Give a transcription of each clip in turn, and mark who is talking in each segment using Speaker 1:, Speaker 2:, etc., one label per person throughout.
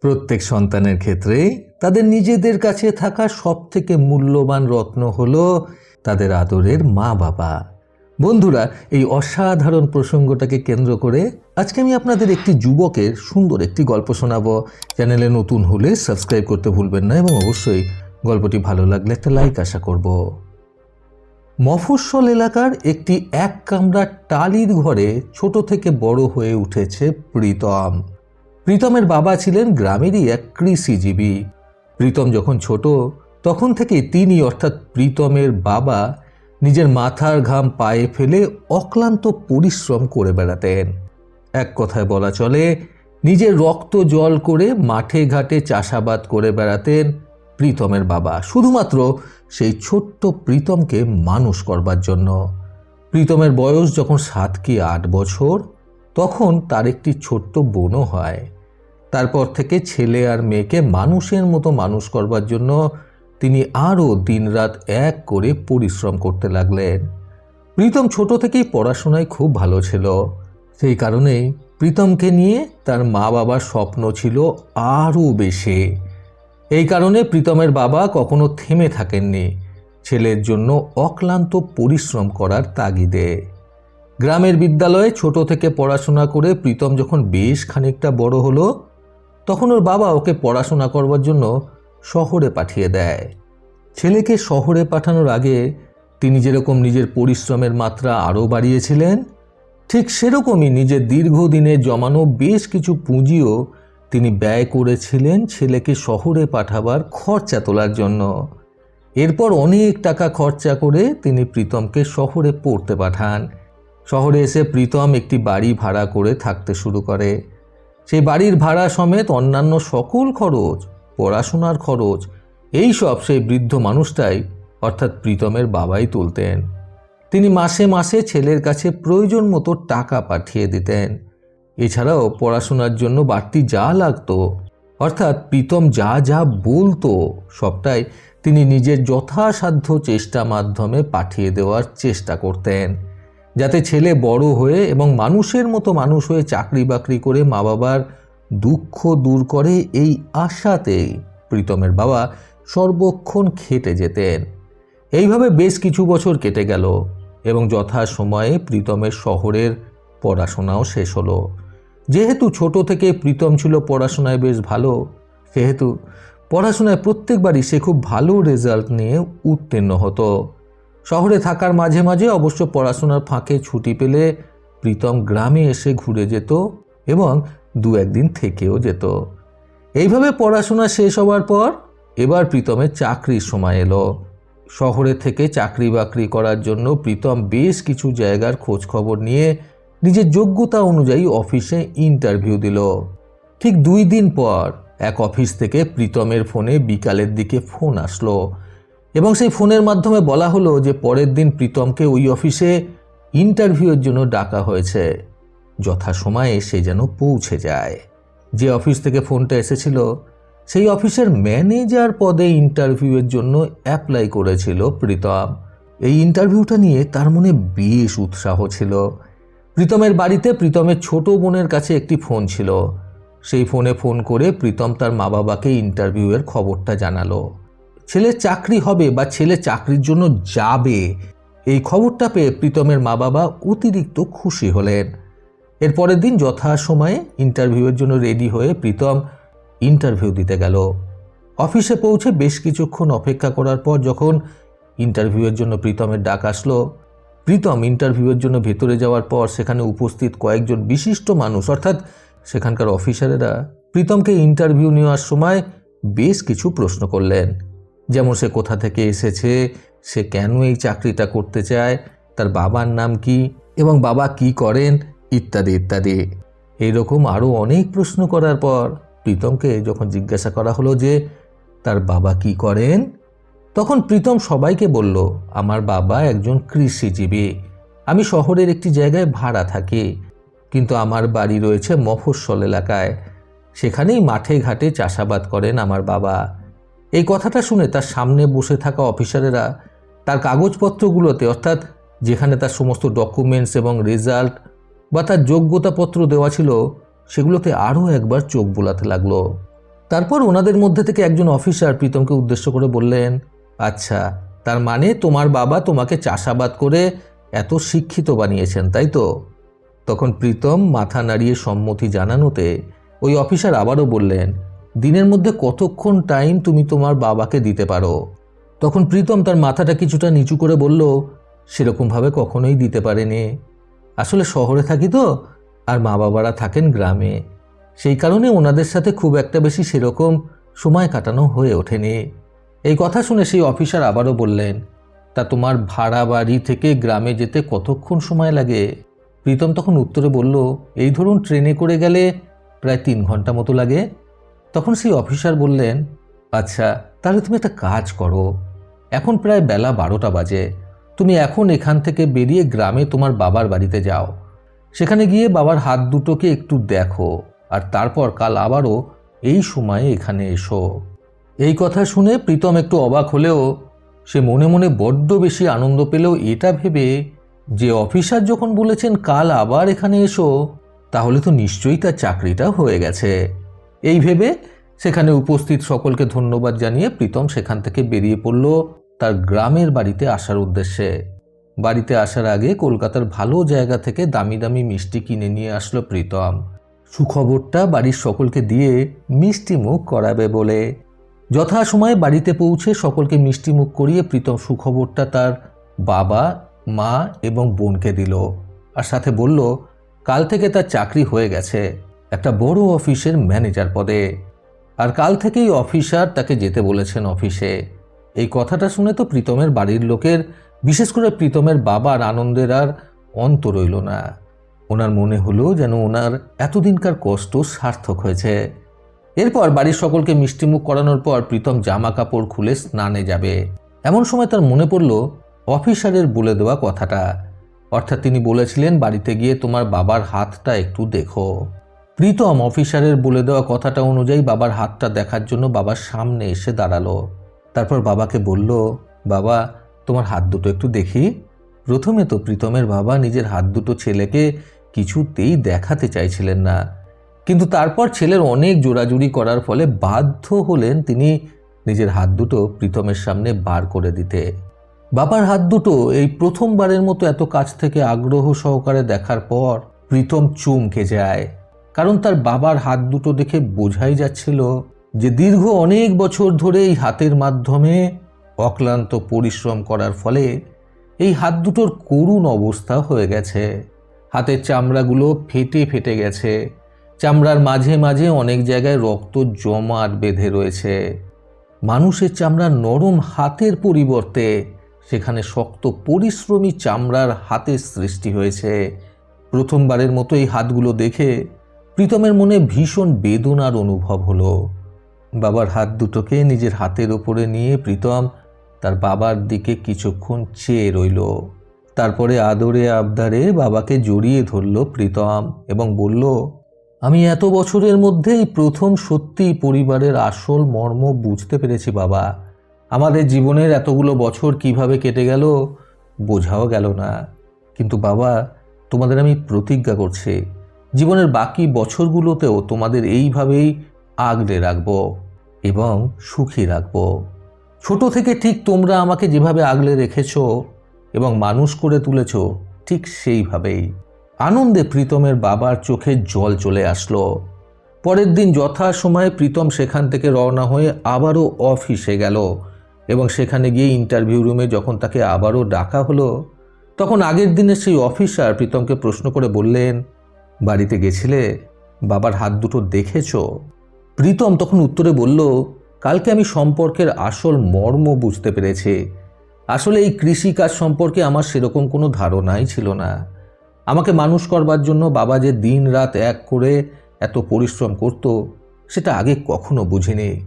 Speaker 1: প্রত্যেক সন্তানের ক্ষেত্রে তাদের নিজেদের কাছে থাকা সবথেকে মূল্যবান রত্ন হল তাদের আদরের মা বাবা। বন্ধুরা, এই অসাধারণ প্রসঙ্গটাকে কেন্দ্র করে আজকে আমি আপনাদের একটি যুবকের সুন্দর একটি গল্প শোনাবো। চ্যানেলে নতুন হলে সাবস্ক্রাইব করতে ভুলবেন না এবং অবশ্যই গল্পটি ভালো লাগলে একটা লাইক আশা করব। মফস্বল এলাকার একটি এক কামরা টালির ঘরে ছোট থেকে বড় হয়ে উঠেছে প্রীতম। প্রীতমের বাবা ছিলেন গ্রামেরই এক কৃষিজীবী। প্রীতম যখন ছোট, তখন থেকে তিনি অর্থাৎ প্রীতমের বাবা নিজের মাথার ঘাম পায়ে ফেলে অক্লান্ত পরিশ্রম করে বেড়াতেন। এক কথায় বলা চলে, নিজের রক্ত জল করে মাঠে ঘাটে চাষাবাদ করে বেড়াতেন প্রীতমের বাবা। শুধুমাত্র সেই ছোট্ট প্রীতমকে মানুষ করবার জন্য। প্রীতমের বয়স যখন সাত কি আট বছর, তখন তার একটি ছোট্ট বোনও হয়। তারপর থেকে ছেলে আর মেয়েকে মানুষের মতো মানুষ করবার জন্য তিনি আরও দিনরাত এক করে পরিশ্রম করতে লাগলেন। প্রীতম ছোট থেকেই পড়াশোনায় খুব ভালো ছিল। সেই কারণেই প্রীতমকে নিয়ে তার মা বাবার স্বপ্ন ছিল আরও বেশি। এই কারণে প্রীতমের বাবা কখনো থেমে থাকেননি। ছেলের জন্য অক্লান্ত পরিশ্রম করার তাগিদে। গ্রামের বিদ্যালয়ে ছোট থেকে পড়াশোনা করে প্রীতম যখন বেশ খানিকটা বড় হলো তখন ওর বাবা ওকে পড়াশোনা করবার জন্য শহরে পাঠিয়ে দেয়। ছেলেকে শহরে পাঠানোর আগে তিনি যেরকম নিজের পরিশ্রমের মাত্রা আরও বাড়িয়েছিলেন, ঠিক সেরকমই নিজের দীর্ঘদিনে জমানো বেশ কিছু পুঁজিও তিনি ব্যয় করেছিলেন ছেলেকে শহরে পাঠাবার খরচা তোলার জন্য। এরপর অনেক টাকা খরচা করে তিনি প্রীতমকে শহরে পড়তে পাঠান। শহরে এসে প্রীতম একটি বাড়ি ভাড়া করে থাকতে শুরু করে। সেই বাড়ির ভাড়া সমেত অন্যান্য সকল খরচ, পড়াশোনার খরচ, এই সব সেই বৃদ্ধ মানুষটাই অর্থাৎ প্রীতমের বাবাই তুলতেন। তিনি মাসে মাসে ছেলের কাছে প্রয়োজন মতো টাকা পাঠিয়ে দিতেন। এছাড়াও পড়াশোনার জন্য বাড়তি যা লাগতো, অর্থাৎ প্রীতম যা যা বলতো, সবটাই তিনি নিজের যথাসাধ্য চেষ্টা মাধ্যমে পাঠিয়ে দেওয়ার চেষ্টা করতেন। যাতে ছেলে বড় হয়ে এবং মানুষের মতো মানুষ হয়ে চাকরি বাকরি করে মা বাবার দুঃখ দূর করে এই আশাতেই প্রীতমের বাবা সর্বক্ষণ খেটে যেতেন। এইভাবে বেশ কিছু বছর কেটে গেল এবং যথা সময়ে প্রীতমের শহরের পড়াশোনাও শেষ হলো। যেহেতু ছোট থেকে প্রীতম ছিল পড়াশোনায় বেশ ভালো, সেহেতু পড়াশোনায় প্রত্যেকবারই সে খুব ভালো রেজাল্ট নিয়ে উত্তীর্ণ হতো। শহরে থাকার মাঝে মাঝে অবশ্য পড়াশোনার ফাঁকে ছুটি পেলে প্রীতম গ্রামে এসে ঘুরে যেত এবং দু একদিন থেকেও যেত। এইভাবে পড়াশোনা শেষ হওয়ার পর এবার প্রীতমের চাকরির সময় এলো। শহরে থেকে চাকরি বাকরি করার জন্য প্রীতম বেশ কিছু জায়গার খোঁজ খবর নিয়ে নিজের যোগ্যতা অনুযায়ী অফিসে ইন্টারভিউ দিল। ঠিক দুই দিন পর এক অফিস থেকে প্রীতমের ফোনে বিকালের দিকে ফোন আসলো। এবং সেই ফোনের মাধ্যমে বলা হলো যে পরের দিন প্রীতমকে ওই অফিসে ইন্টারভিউয়ের জন্য ডাকা হয়েছে। যথাসময়ে সে যেন পৌঁছে যায়। যে অফিস থেকে ফোনটা এসেছিল, সেই অফিসের ম্যানেজার পদে ইন্টারভিউয়ের জন্য অ্যাপ্লাই করেছিল প্রীতম। এই ইন্টারভিউটা নিয়ে তার মনে বেশ উৎসাহ ছিল। প্রীতমের বাড়িতে প্রীতমের ছোট বোনের কাছে একটি ফোন ছিল। সেই ফোনে ফোন করে প্রীতম তার মা বাবাকে ইন্টারভিউয়ের খবরটা জানালো। ছেলের চাকরি হবে বা ছেলে চাকরির জন্য যাবে, এই খবরটা পেয়ে প্রীতমের মা বাবা অতিরিক্ত খুশি হলেন। এর পরের দিন যথাসময়ে ইন্টারভিউয়ের জন্য রেডি হয়ে প্রীতম ইন্টারভিউ দিতে গেল। অফিসে পৌঁছে বেশ কিছুক্ষণ অপেক্ষা করার পর যখন ইন্টারভিউয়ের জন্য প্রীতমের ডাক আসলো, প্রীতম ইন্টারভিউয়ের জন্য ভেতরে যাওয়ার পর সেখানে উপস্থিত কয়েকজন বিশিষ্ট মানুষ, অর্থাৎ সেখানকার অফিসারেরা প্রীতমকে ইন্টারভিউ নেওয়ার সময় বেশ কিছু প্রশ্ন করলেন। যেমন সে কোথা থেকে এসেছে, সে কেন এই চাকরিটা করতে চায়, তার বাবার নাম কি এবং বাবা কি করেন, ইত্যাদি ইত্যাদি। এইরকম আরও অনেক প্রশ্ন করার পর প্রীতমকে যখন জিজ্ঞাসা করা হলো যে, তার বাবা কি করেন? তখন প্রীতম সবাইকে বলল, আমার বাবা একজন কৃষিজীবী। আমি শহরের একটি জায়গায় ভাড়া থাকি, কিন্তু আমার বাড়ি রয়েছে মফস্বল এলাকায়। সেখানেই মাঠে ঘাটে চাষাবাদ করেন আমার বাবা। এই কথাটা শুনে তার সামনে বসে থাকা অফিসারেরা তার কাগজপত্রগুলোতে, অর্থাৎ যেখানে তার সমস্ত ডকুমেন্টস এবং রেজাল্ট বা তার যোগ্যতাপত্র দেওয়া ছিল, সেগুলোতে আরও একবার চোখ বোলাতে লাগল। তারপর ওনাদের মধ্যে থেকে একজন অফিসার প্রীতমকে উদ্দেশ্য করে বললেন আচ্ছা তার মানে তোমার বাবা তোমাকে চাষাবাদ করে এত শিক্ষিত বানিয়েছেন, তাই তো? তখন প্রীতম মাথা নাড়িয়ে সম্মতি জানানোতে ওই অফিসার আবারও বললেন দিনের মধ্যে কতক্ষণ টাইম তুমি তোমার বাবাকে দিতে পারো? তখন প্রীতম তার মাথাটা কিছুটা নিচু করে বলল, সেরকমভাবে কখনোই দিতে পারেনি। আসলে শহরে থাকি তো, আর মা বাবারা থাকেন গ্রামে। সেই কারণে ওনাদের সাথে খুব একটা বেশি সেরকম সময় কাটানো হয়ে ওঠেনি। এই কথা শুনে সেই অফিসার আবারও বললেন, তা তোমার ভাড়া বাড়ি থেকে গ্রামে যেতে কতক্ষণ সময় লাগে? প্রীতম তখন উত্তরে বলল, এই ধরুন, ট্রেনে করে গেলে প্রায় তিন ঘণ্টা মতো লাগে। তখন সেই অফিসার বললেন আচ্ছা তাহলে তুমি একটা কাজ করো। এখন প্রায় বেলা বারোটা বাজে। তুমি এখন এখান থেকে বেরিয়ে গ্রামে তোমার বাবার বাড়িতে যাও। সেখানে গিয়ে বাবার হাত দুটোকে একটু দেখো, আর তারপর কাল আবারও এই সময়ে এখানে এসো। এই কথা শুনে প্রীতম একটু অবাক হলেও সে মনে মনে বড্ড বেশি আনন্দ পেলেও এটা ভেবে যে অফিসার যখন বলেছেন কাল আবার এখানে এসো, তাহলে তো নিশ্চয়ই তার চাকরিটা হয়ে গেছে। এই ভেবে সেখানে উপস্থিত সকলকে ধন্যবাদ জানিয়ে প্রীতম সেখান থেকে বেরিয়ে পড়ল তার গ্রামের বাড়িতে আসার উদ্দেশ্যে। বাড়িতে আসার আগে কলকাতার ভালো জায়গা থেকে দামি দামি মিষ্টি কিনে নিয়ে আসলো প্রীতম। সুখবরটা বাড়ির সকলকে দিয়ে মিষ্টি মুখ করাবে বলে। যথাসময়ে বাড়িতে পৌঁছে সকলকে মিষ্টি মুখ করিয়ে প্রীতম সুখবরটা তার বাবা, মা এবং বোনকে দিল। আর সাথে বলল, কাল থেকে তার চাকরি হয়ে গেছে। একটা বড় অফিসের ম্যানেজার পদে। আর কাল থেকেই অফিসার তাকে যেতে বলেছেন অফিসে। এই কথাটা শুনে তো প্রীতমের বাড়ির লোকের, বিশেষ করে প্রীতমের বাবার আনন্দের আর অন্ত রইল না। ওনার মনে হলো যেন ওনার এতদিনকার কষ্ট সার্থক হয়েছে। এরপর বাড়ির সকলকে মিষ্টিমুখ করানোর পর প্রীতম জামা কাপড় খুলে স্নানে যাবে। এমন সময় তার মনে পড়ল অফিসারের বলে দেওয়া কথাটা। অর্থাৎ তিনি বলেছিলেন, বাড়িতে গিয়ে তোমার বাবার হাতটা একটু দেখো। প্রীতম অফিসারের বলে দেওয়া কথাটা অনুযায়ী বাবার হাতটা দেখার জন্য বাবার সামনে এসে দাঁড়াল। তারপর বাবাকে বলল, বাবা, তোমার হাত দুটো একটু দেখি। প্রথমে তো প্রীতমের বাবা নিজের হাত দুটো ছেলেকে কিছুতেই দেখাতে চাইছিলেন না। কিন্তু তারপর ছেলের অনেক জোরাজুরি করার ফলে বাধ্য হলেন তিনি নিজের হাত দুটো প্রীতমের সামনে বার করে দিতে। বাবার হাত দুটো এই প্রথমবারের মতো এত কাছ থেকে আগ্রহ সহকারে দেখার পর প্রীতম চমকে যায়। কারণ তার বাবার হাত দুটো দেখে বোঝাই যাচ্ছিল যে দীর্ঘ অনেক বছর ধরে এই হাতের মাধ্যমে অক্লান্ত পরিশ্রম করার ফলে এই হাত দুটোর করুণ অবস্থা হয়ে গেছে। হাতের চামড়াগুলো ফেটে ফেটে গেছে। চামড়ার মাঝে মাঝে অনেক জায়গায় রক্ত জমাট বেঁধে রয়েছে। মানুষের চামড়া নরম হাতের পরিবর্তে সেখানে শক্ত পরিশ্রমী চামড়ার হাতের সৃষ্টি হয়েছে। প্রথমবারের মতো এই হাতগুলো দেখে প্রীতমের মনে ভীষণ বেদনার অনুভব হলো। বাবার হাত দুটোকে নিজের হাতের ওপরে নিয়ে প্রীতম তার বাবার দিকে কিছুক্ষণ চেয়ে রইল। তারপরে আদরে আবদারে বাবাকে জড়িয়ে ধরল প্রীতম এবং বলল, আমি এত বছরের মধ্যেই প্রথম সত্যি পরিবারের আসল মর্ম বুঝতে পেরেছি বাবা। আমাদের জীবনের এতগুলো বছর কীভাবে কেটে গেল বোঝাও গেল না। কিন্তু বাবা, তোমাদের আমি প্রতিজ্ঞা করছি জীবনের বাকি বছরগুলোতেও তোমাদের এইভাবেই আগলে রাখব এবং সুখী রাখব। ছোট থেকে ঠিক তোমরা আমাকে যেভাবে আগলে রেখেছ এবং মানুষ করে তুলেছ, ঠিক সেইভাবেই। আনন্দে প্রীতমের বাবার চোখে জল চলে আসলো। পরের দিন যথাসময়ে প্রীতম সেখান থেকে রওনা হয়ে আবারও অফিসে গেল এবং সেখানে গিয়ে ইন্টারভিউ রুমে যখন তাকে আবারও ডাকা হলো, তখন আগের দিনের সেই অফিসার প্রীতমকে প্রশ্ন করে বললেন বাড়িতে গেছিলে, বাবার হাত দুটো দেখেছ? প্রীতম তখন উত্তরে বলল, কালকে আমি সম্পর্কের আসল মর্ম বুঝতে পেরেছি। আসলে এই কৃষিকাজ সম্পর্কে আমার সেরকম কোনো ধারণাই ছিল না। আমাকে মানুষ করবার জন্য বাবা যে দিন রাত এক করে এত পরিশ্রম করত, সেটা আগে কখনো বুঝিনি।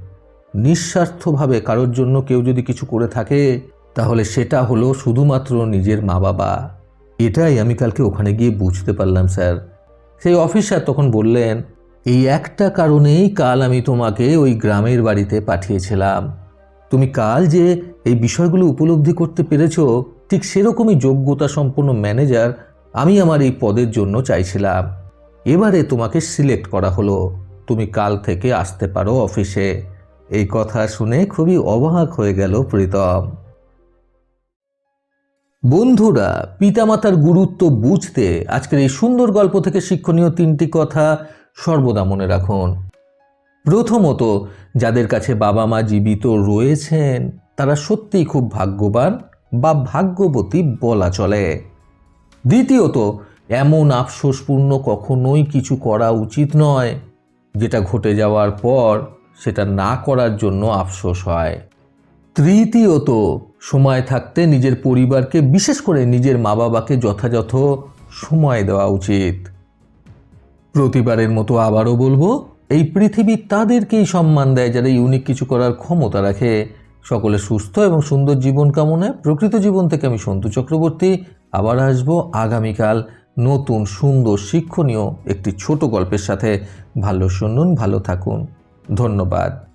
Speaker 1: নিঃস্বার্থভাবে কারোর জন্য কেউ যদি কিছু করে থাকে, তাহলে সেটা হলো শুধুমাত্র নিজের মা বাবা এটাই আমি কালকে ওখানে গিয়ে বুঝতে পারলাম, স্যার। সেই অফিসার তখন বললেন, এই একটা কারণেই কাল আমি তোমাকে ওই গ্রামের বাড়িতে পাঠিয়েছিলাম। তুমি কাল যে এই বিষয়গুলো উপলব্ধি করতে পেরেছ, ঠিক সেরকমই যোগ্যতা সম্পন্ন ম্যানেজার আমি আমার এই পদের জন্য চাইছিলাম। এবারে তোমাকে সিলেক্ট করা হলো। তুমি কাল থেকে আসতে পারো অফিসে। এই কথা শুনে খুবই অবাক হয়ে গেল প্রীতম। বন্ধুরা, পিতামাতার গুরুত্ব বুঝতে আজকের এই সুন্দর গল্প থেকে শিক্ষণীয় তিনটি কথা সর্বদা মনে রাখুন। প্রথমত, যাদের কাছে বাবা মা জীবিত রয়েছেন, তারা সত্যিই খুব ভাগ্যবান বা ভাগ্যবতী বলা চলে। দ্বিতীয়ত, এমন আফসোসপূর্ণ কখনোই কিছু করা উচিত নয়, যেটা ঘটে যাওয়ার পর সেটা না করার জন্য আফসোস হয়। তৃতীয়ত সময় থাকতে নিজের পরিবারকে, বিশেষ করে নিজের মা বাবাকে যথাযথ সময় দেওয়া উচিত। প্রতিবারের মতো আবারও বলব, এই পৃথিবী তাদেরকেই সম্মান দেয় যারা ইউনিক কিছু করার ক্ষমতা রাখে। সকলে সুস্থ এবং সুন্দর জীবন কামনায় প্রকৃত জীবন থেকে আমি সন্তু চক্রবর্তী, আবার আসব আগামীকাল নতুন সুন্দর শিক্ষণীয় একটি ছোট গল্পের সাথে। ভালো শুনুন, ভালো থাকুন। ধন্যবাদ।